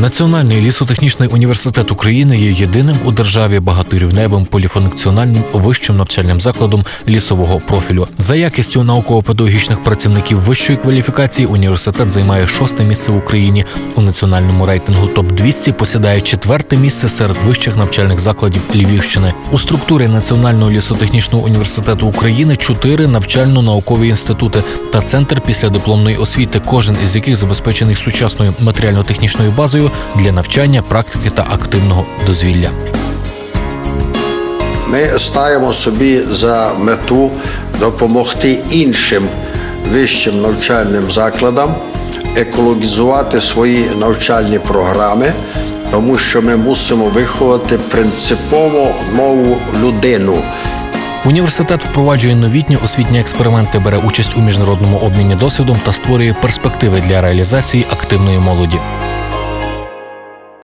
Національний лісотехнічний університет України є єдиним у державі багаторівневим поліфункціональним вищим навчальним закладом лісового профілю. За якістю науково-педагогічних працівників вищої кваліфікації університет займає шосте місце в Україні. У національному рейтингу топ 200 посідає четверте місце серед вищих навчальних закладів Львівщини. У структурі Національного лісотехнічного університету України чотири навчально-наукові інститути та центр післядипломної освіти, кожен із яких забезпечений сучасною матеріально-технічною базою для навчання, практики та активного дозвілля. Ми ставимо собі за мету допомогти іншим вищим навчальним закладам екологізувати свої навчальні програми, тому що ми мусимо виховати принципово нову людину. Університет впроваджує новітні освітні експерименти, бере участь у міжнародному обміні досвідом та створює перспективи для реалізації активної молоді.